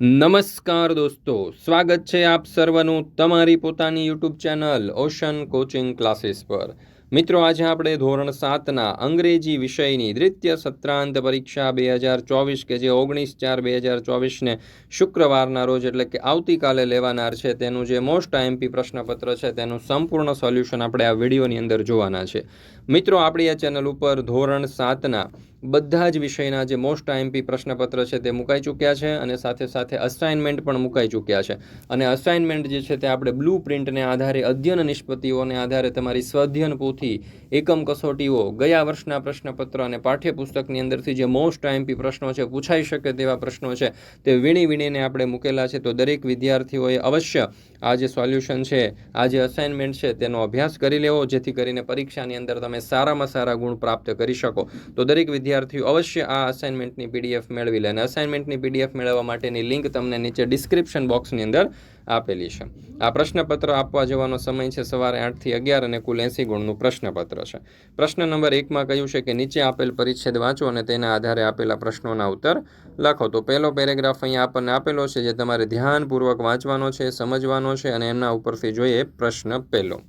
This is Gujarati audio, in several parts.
નમસ્કાર દોસ્તો, સ્વાગત છે આપ સર્વનું તમારી પોતાની YouTube channel Ocean Coaching Classes પર. મિત્રો, આજે આપણે ધોરણ સાતના અંગ્રેજી વિષયની દ્વિતીય સત્રાંત પરીક્ષા બે હજાર ચોવીસ કે જે ઓગણીસ ચાર બે હજાર ચોવીસને શુક્રવારના રોજ એટલે કે આવતીકાલે લેવાનાર છે, તેનું જે મોસ્ટ આઈએમપી પ્રશ્નપત્ર છે, તેનું સંપૂર્ણ સોલ્યુશન આપણે આ વિડીયોની અંદર જોવાના છે. મિત્રો, આપણી આ ચેનલ ઉપર ધોરણ સાતના બધા જ વિષયના જે મોસ્ટ આઈએમપી પ્રશ્નપત્ર છે તે મુકાઈ ચૂક્યા છે અને સાથે સાથે અસાઇનમેન્ટ પણ મુકાઈ ચૂક્યા છે. અને અસાઇનમેન્ટ જે છે તે આપણે બ્લુ પ્રિન્ટને આધારે અધ્યયન નિષ્પત્તિઓને આધારે તમારી સ્વઅધ્યયન પોથી એકમ કસોટીઓ ગયા વર્ષના પ્રશ્નપત્ર અને પાઠ્યપુસ્તકની અંદરથી જે મોસ્ટ આઈએમપી પ્રશ્નો છે પૂછાઈ શકે તેવા પ્રશ્નો છે તે વીણી વીણીને આપણે મૂકેલા છે. તો દરેક વિદ્યાર્થીઓએ અવશ્ય આ જે સોલ્યુશન છે, આ જે અસાઇનમેન્ટ છે તેનો અભ્યાસ કરી લેવો. જેથી કરીને પરીક્ષાની અંદર તમે સારામાં સારા ગુણ પ્રાપ્ત કરી શકો. તો દરેક વિદ્યાર્થીઓ અવશ્ય આ અસાઇનમેન્ટની પીડીએફ મેળવી લે અને અસાઇનમેન્ટની પીડીએફ મેળવવા માટેની લિંક તમને નીચે ડિસ્ક્રિપ્શન બોક્સની અંદર આપેલી છે. આ પ્રશ્નપત્ર આપવા જવાનો સમય છે સવારે આઠથી અગિયાર અને કુલ એંસી ગુણનું પ્રશ્નપત્ર છે. પ્રશ્ન નંબર એકમાં કહ્યું છે કે નીચે આપેલ પરિચ્છેદ વાંચો અને તેના આધારે આપેલા પ્રશ્નોના ઉત્તર લખો. તો પહેલો પેરેગ્રાફ અહીંયા આપણને આપેલો છે જે તમારે ધ્યાનપૂર્વક વાંચવાનો છે, સમજવાનો છે અને એમના ઉપરથી જોઈએ પ્રશ્ન પહેલો.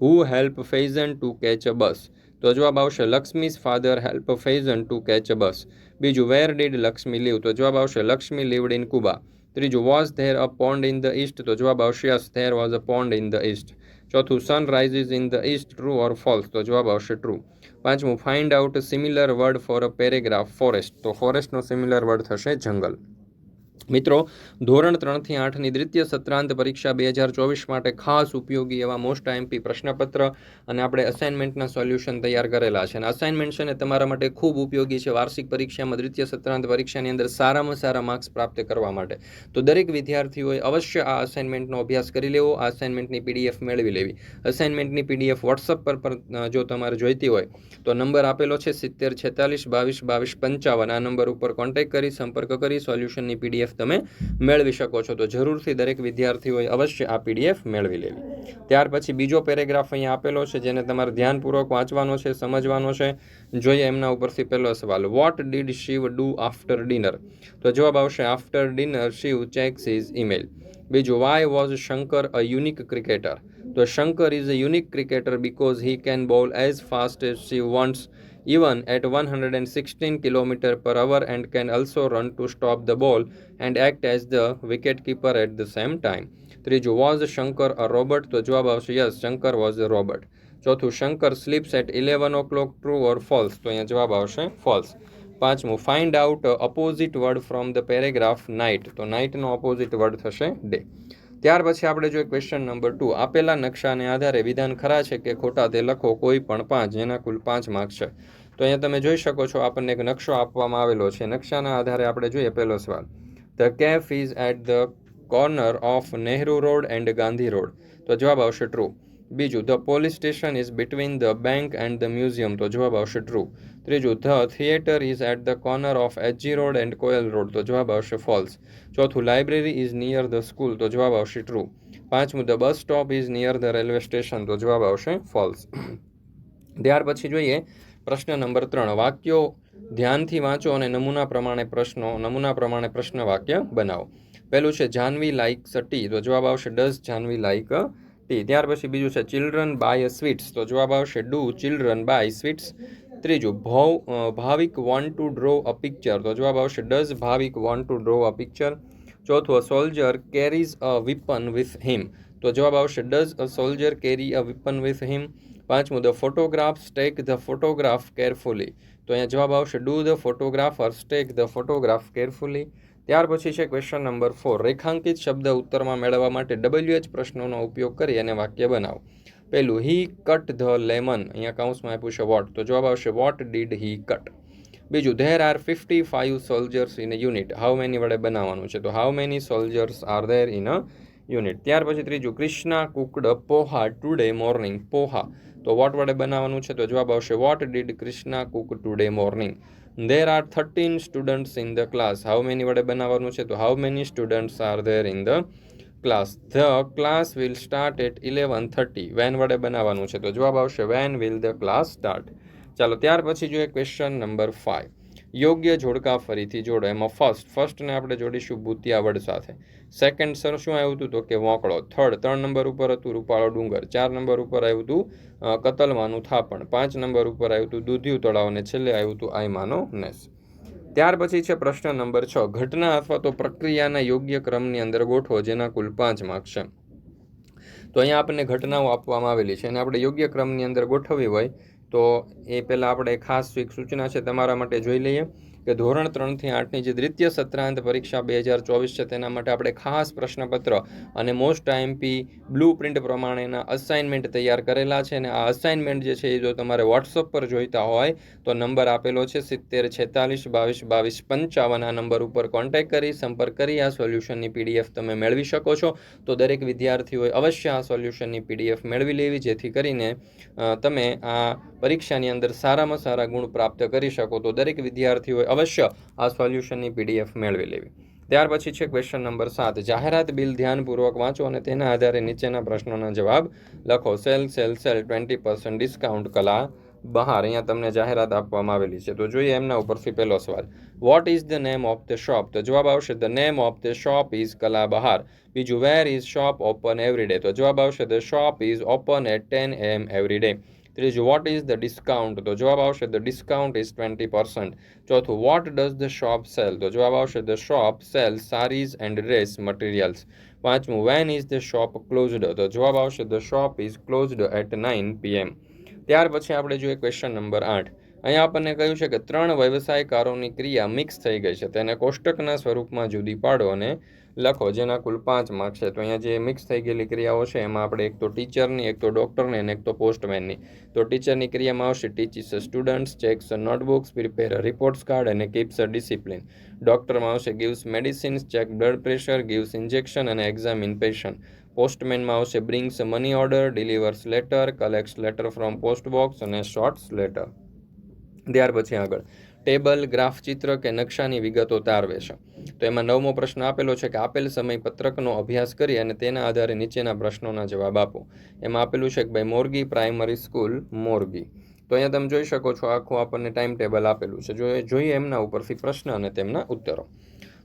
Who help Faizan to catch a bus તો જવાબ આવશે Laxmi's father help Faizan to catch a bus બીજું વેર ડીડ લક્ષ્મી લીવ તો જવાબ આવશે, લક્ષ્મી લીવડ ઇન કુબા ત્રીજું was there a pond in the east તો જવાબ આવશે yes there was a pond in the east ચોથું sun rises in the east true or false તો જવાબ આવશે ટ્રુ પાંચમું find out similar word for a paragraph forest તો ફોરેસ્ટનો સિમિલર વર્ડ થશે, જંગલ. મિત્રો, ધોરણ ત્રણથી આઠની દ્વિતીય સત્રાંત પરીક્ષા બે હજાર ચોવીસ માટે ખાસ ઉપયોગી એવા મોસ્ટ આઈએમપી પ્રશ્નપત્ર અને આપણે અસાઇનમેન્ટના સોલ્યુશન તૈયાર કરેલા છે. અને અસાઇનમેન્ટ છે ને તમારા માટે ખૂબ ઉપયોગી છે વાર્ષિક પરીક્ષામાં દ્વિતીય સત્રાંત પરીક્ષાની અંદર સારામાં સારા માર્ક્સ પ્રાપ્ત કરવા માટે. તો દરેક વિદ્યાર્થીઓએ અવશ્ય આ અસાઇનમેન્ટનો અભ્યાસ કરી લેવો, આ અસાઇનમેન્ટની પીડીએફ મેળવી લેવી. અસાઇનમેન્ટની પીડીએફ વોટ્સઅપ પર જો તમારે જોઈતી હોય, તો નંબર આપેલો છે સિત્તેર છેતાલીસ બાવીસ બાવીસ પંચાવન. આ નંબર ઉપર કોન્ટેક્ટ કરી, સંપર્ક કરી સોલ્યુશનની પીડીએફ તમે મેળવી શકો છો. તો જરૂરથી દરેક વિદ્યાર્થીઓએ અવશ્ય આ પીડીએફ મેળવી લેવી. ત્યાર પછી બીજો પેરેગ્રાફ અહીંયા આપેલો છે, જેને તમારે ધ્યાનપૂર્વક વાંચવાનો છે, સમજવાનો છે. જોઈએ એમના ઉપરથી પહેલો સવાલ what did Shiv do after dinner તો જવાબ આવશે after dinner Shiv checks his email બીજું why was Shankar a unique cricketer તો Shankar is a unique cricketer because he can bowl as fast as Shiv wants even at 116 km per hour and can also run to stop the ball and act as the wicketkeeper at the same time. ત્રીજું વોઝ શંકર અ રોબર્ટ તો જવાબ આવશે yes Shankar was a Robert ચોથું Shankar sleeps at eleven o'clock true or false તો અહીંયા જવાબ આવશે ફોલ્સ પાંચમું find out opposite word from the paragraph night તો નાઇટનો અપોઝિટ વર્ડ થશે ડે ત્યાર પછી આપણે જોઈએ ક્વેશ્ચન નંબર ટુ આપેલા નકશાને આધારે વિધાન ખરા છે કે ખોટા તે લખો કોઈ પણ પાંચ, જેના કુલ પાંચ માર્ક છે? તો અહીંયા તમે જોઈ શકો છો, આપણને એક નકશો આપવામાં આવેલો છે. નકશાના આધારે આપણે જોઈએ પહેલો સવાલ. The cafe is at the corner of Nehru road and Gandhi road તો જવાબ આવશે ટ્રુ બીજું the police station is between the bank and the museum તો જવાબ આવશે ટ્રુ ત્રીજું the theatre is at the corner of HG road and Koyal road તો જવાબ આવશે ફોલ્સ ચોથું library is near the school તો જવાબ આવશે ટ્રુ પાંચમું the bus stop is near the railway station તો જવાબ આવશે ફોલ્સ ત્યાર પછી જોઈએ પ્રશ્ન નંબર ત્રણ, વાક્યો ધ્યાનથી વાંચો અને નમૂના પ્રમાણે પ્રશ્નો, નમૂના પ્રમાણે પ્રશ્ન વાક્ય બનાવો. પહેલું છે, જાનવી લાઇક ટી તો જવાબ આવશે, ડઝ જાનવી લાઇક ટી ત્યાર પછી બીજું છે, ચિલ્ડ્રન બાય સ્વીટ્સ તો જવાબ આવશે, ડુ ચિલ્ડ્રન બાય સ્વીટ્સ ત્રીજું, Bhav Bhavik want to draw a picture તો જવાબ આવશે, does Bhavik want to draw a picture ચોથું, a soldier carries a weapon with him તો જવાબ આવશે, does a soldier carry a weapon with him પાંચમું the photographs take the photograph carefully તો અહીંયા જવાબ આવશે do the photographers take the photograph carefully ત્યાર પછી છે ક્વેશ્ચન નંબર ફોર રેખાંકિત શબ્દ ઉત્તરમાં મેળવવા માટે ડબલ્યુ એચ પ્રશ્નોનો ઉપયોગ કરી અને વાક્ય બનાવો. પહેલું હી કટ ધ લેમન અહીંયા કાઉન્સમાં આપ્યું છે વોટ તો જવાબ આવશે વોટ ડીડ હી કટ બીજું there are fifty five soldiers in unit how many વડે બનાવવાનું છે? તો how many soldiers are there in a unit ત્યાર પછી ત્રીજું Krishna cooked poha today morning poha. તો વોટ વડે બનાવવાનું છે? તો જવાબ આવશે what did Krishna cook today morning there are thirteen students in the class how many વડે બનાવવાનું છે? તો how many students are there in the class the class will start at eleven thirty when વડે બનાવવાનું છે? તો જવાબ આવશે when will the class start ચાલો, ત્યાર પછી જોઈએ ક્વેશ્ચન નંબર ફાઇવ યોગ્ય જોડકા ફરીથી જોડો. એમાં ફર્સ્ટ ફર્સ્ટને આપણે જોડીશું ભૂતિયાવડ સાથે. સેકન્ડ સર શું આવ્યું હતું તો કે વોંકળો. થર્ડ ત્રણ નંબર ઉપર હતું રૂપાળો ડુંગર. ચાર નંબર ઉપર આવ્યું હતું કતલવાનું થાપણ. પાંચ નંબર ઉપર આવ્યું હતું દૂધિયું તળાવ અને છેલ્લે આવ્યું હતું આયમાનો નેસ. ત્યાર પછી છે પ્રશ્ન નંબર છ. ઘટના અથવા તો પ્રક્રિયાના યોગ્ય ક્રમની અંદર ગોઠવો જેના કુલ પાંચ માર્ક્સ છે. તો અહીંયા આપણને ઘટનાઓ આપવામાં આવેલી છે. અને આપણે યોગ્ય ક્રમની અંદર ગોઠવવી હોય તો એ પહેલાં આપણે ખાસ એક સૂચના છે તમારા માટે જોઈ લઈએ કે ધોરણ ત્રણથી આઠની જે દ્વિતીય સત્રાંત પરીક્ષા બે હજાર ચોવીસ છે, તેના માટે આપણે ખાસ પ્રશ્નપત્ર અને મોસ્ટ આઈએમપી બ્લુ પ્રિન્ટ પ્રમાણેના અસાઇનમેન્ટ તૈયાર કરેલા છે અને આ અસાઇનમેન્ટ જે છે એ જો તમારે વોટ્સઅપ પર જોઈતા હોય તો નંબર આપેલો છે સિત્તેર છેતાલીસ બાવીસ બાવીસ પંચાવન. આ નંબર ઉપર કોન્ટેક્ટ કરી, સંપર્ક કરી, આ સોલ્યુશનની પીડીએફ તમે મેળવી શકો છો. તો દરેક વિદ્યાર્થીઓએ અવશ્ય આ સોલ્યુશનની પીડીએફ મેળવી લેવી, જેથી કરીને તમે આ પરીક્ષાની અંદર સારામાં સારા ગુણ પ્રાપ્ત કરી શકો તો દરેક વિદ્યાર્થીઓએ અવશ્ય આ સોલ્યુશનની પીડીએફ મેળવી લેવી. ત્યાર પછી છે ક્વેશ્ચન નંબર સાત. જાહેરાત બિલ ધ્યાનપૂર્વક વાંચો અને તેના આધારે નીચેના પ્રશ્નોના જવાબ લખો. Sale sale sale twenty percent discount Kala Bahar. અહીંયા તમને જાહેરાત આપવામાં આવેલી છે. તો જોઈએ એમના ઉપરથી પહેલો સવાલ. What is the name of the shop તો જવાબ આવશે the name of the shop is Kala Bahar. બીજું where is shop open every day તો જવાબ આવશે the shop is open at ten AM every day ત્રીજું વોટ ઇઝ ધ ડિસ્કાઉન્ટ તો જવાબ આવશે the discount is twenty percent ચોથું what does the shop sell તો જવાબ આવશે the shop sell saris and dress materials પાંચમું when is the shop closed તો જવાબ આવશે the shop is closed at nine PM ત્યાર પછી આપણે જોઈએ ક્વેશ્ચન નંબર આઠ. અહીંયા આપણને કહ્યું છે કે ત્રણ વ્યવસાયકારોની ક્રિયા મિક્સ થઈ ગઈ છે. તેને કોષ્ટકના સ્વરૂપમાં જુદી પાડો અને લખો, જેના કુલ પાંચ માર્ક્સ છે. તો અહીંયા જે મિક્સ થઈ ગયેલી ક્રિયાઓ છે, એમાં આપણે એક તો ટીચરની એક તો ડૉક્ટરની અને એક તો પોસ્ટમેનની તો ટીચરની ક્રિયામાં આવશે teaches students checks notebooks prepare reports card અને કીપ્સ ડિસિપ્લિન ડૉક્ટરમાં આવશે gives medicines check blood pressure gives injection અને એક્ઝામિન પેશન્ટ પોસ્ટમેનમાં આવશે brings money order delivers letter collects letter from post box અને શોર્ટ્સ લેટર ત્યાર પછી આગળ. ટેબલ, ગ્રાફ, ચિત્ર કે નકશાની વિગતો તારવે છે. તો એમાં નવમો પ્રશ્ન આપેલો છે કે આપેલ સમય પત્રકનો અભ્યાસ કરી અને તેના આધારે નીચેના પ્રશ્નોના જવાબ આપો. એમાં આપેલું છે કે ભાઈ મોરગી પ્રાઇમરી સ્કૂલ મોરગી. તો અહીંયા તમે જોઈ શકો છો આખું આપણને ટાઈમ ટેબલ આપેલું છે. જો જોઈએ એમના ઉપરથી પ્રશ્ન અને તેમના ઉત્તરો.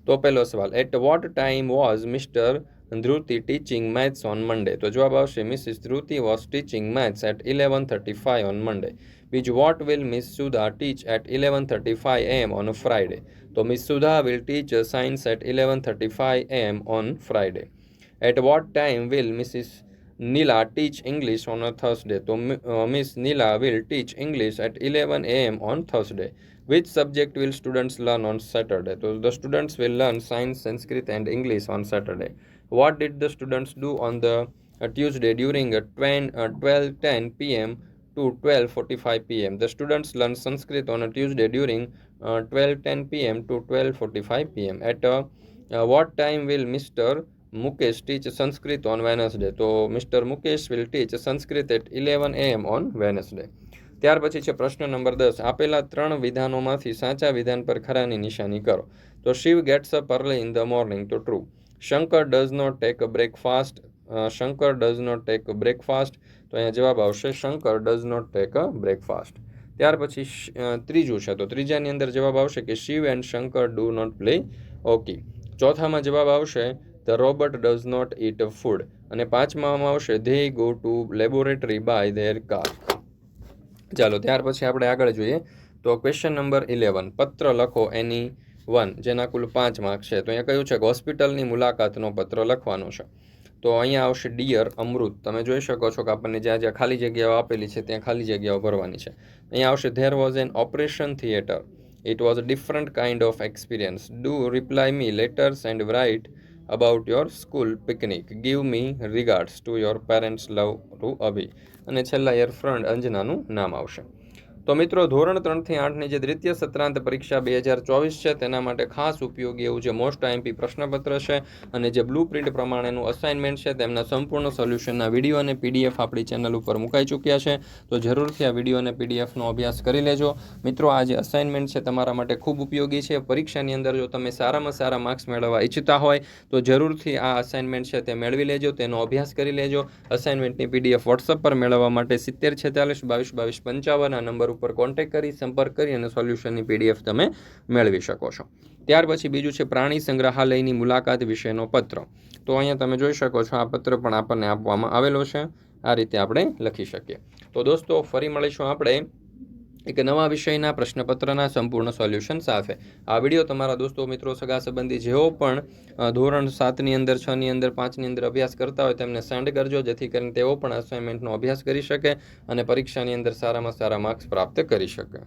તો પહેલો સવાલ at what time was Mr Dhruti teaching maths on Monday તો જવાબ આવશે Mrs Dhruti was teaching maths at eleven thirty five on Monday which what will Miss Sudha teach at 11:35 a.m. on a Friday? So Miss Sudha will teach science at 11:35 a.m. on Friday. At what time will Mrs. Nila teach English on a Thursday? So uh, Miss Nila will teach English at 11 a.m. on Thursday. Which subject will students learn on Saturday? So the students will learn science, Sanskrit, and English on Saturday. What did the students do on the uh, Tuesday during uh, uh, p.m. to 12:45 p.m. The students learned Sanskrit on a Tuesday during uh, 12:10 p.m. to 12:45 p.m. At uh, uh, what time will Mr. Mukesh teach Sanskrit on Wednesday? So Mr. Mukesh will teach Sanskrit at 11 a.m. on Wednesday. ત્યાર પછી છે પ્રશ્ન નંબર દસ આપેલા ત્રણ વિધાનોમાંથી સાચા વિધાન પર ખરાની નિશાની કરો તો Shiv gets up early in the morning તો true Shankar does not take a breakfast Shankar does not take breakfast તો અહીંયા જવાબ આવશે, Shankar does not take a breakfast ત્યાર પછી ત્રીજું છે. તો ત્રીજાની અંદર જવાબ આવશે કે Shiv and Shankar do not play hockey ચોથામાં જવાબ આવશે the robot does not eat food અને પાંચમામાં આવશે they go to laboratory by their car ચાલો, ત્યાર પછી આપણે આગળ જોઈએ. તો ક્વેશ્ચન નંબર ઇલેવન પત્ર લખો એની વન જેના કુલ પાંચ માર્ક છે. તો અહીંયા કહ્યું છે કે હોસ્પિટલની મુલાકાતનો પત્ર લખવાનો છે. તો અહીંયા આવશે ડિયર અમૃત. તમે જોઈ શકો છો કે આપણને જ્યાં જ્યાં ખાલી જગ્યાઓ આપેલી છે, ત્યાં ખાલી જગ્યાઓ ભરવાની છે. અહીંયા આવશે there was an operation theatre it was a different kind of experience do reply me letters and write about your school picnic give me regards to your parents love to Abhi અને છેલ્લા યર અંજનાનું નામ આવશે. તો મિત્રો, ધોરણ ત્રણથી આઠની જે દ્વિતીય સત્રાંત પરીક્ષા બે હજાર ચોવીસ છે, તેના માટે ખાસ ઉપયોગી એવું જે મોસ્ટ આઈએમપી પ્રશ્નપત્ર છે અને જે બ્લુ પ્રિન્ટ પ્રમાણેનું અસાઇનમેન્ટ છે, તેમના સંપૂર્ણ સોલ્યુશનના વીડિયો અને પીડીએફ આપણી ચેનલ ઉપર મુકાઈ ચૂક્યા છે. તો જરૂરથી આ વીડિયો અને પીડીએફનો અભ્યાસ કરી લેજો. મિત્રો, આ જે અસાઇનમેન્ટ છે, તમારા માટે ખૂબ ઉપયોગી છે. પરીક્ષાની અંદર જો તમે સારામાં સારા માર્ક્સ મેળવવા ઈચ્છતા હોય, તો જરૂરથી આ અસાઇનમેન્ટ છે તે મેળવી લેજો. તેનો અભ્યાસ કરી લેજો. અસાઇનમેન્ટની પીડીએફ વોટ્સઅપ પર મેળવવા માટે સિત્તેર છેતાલીસ, બાવીસ બાવીસ, પંચાવન આ નંબર ઉપર કોન્ટેક્ટ કરી, સંપર્ક કરી અને સોલ્યુશનની પીડીએફ તમે મેળવી શકો છો. ત્યાર પછી બીજું છે પ્રાણી સંગ્રહાલયની મુલાકાત વિશેનો પત્ર. તો અહીંયા તમે જોઈ શકો છો, આ પત્ર પણ આપણને આપવામાં આવેલો છે. આ રીતે આપણે લખી શકીએ. તો દોસ્તો, ફરી મળીશું આપણે એક નવા વિષયના પ્રશ્નપત્રના સંપૂર્ણ સોલ્યુશન સાથે. આ વીડિયો તમારા દોસ્તો, મિત્રો, સગા સંબંધી જેઓ પણ ધોરણ સાતની અંદર છની અંદર, પાંચની અંદર અભ્યાસ કરતા હોય તેમને સેન્ડ કરજો, જેથી કરીને તેઓ પણ અસાઇનમેન્ટનો અભ્યાસ કરી શકે અને પરીક્ષાની અંદર સારામાં સારા માર્ક્સ પ્રાપ્ત કરી શકે.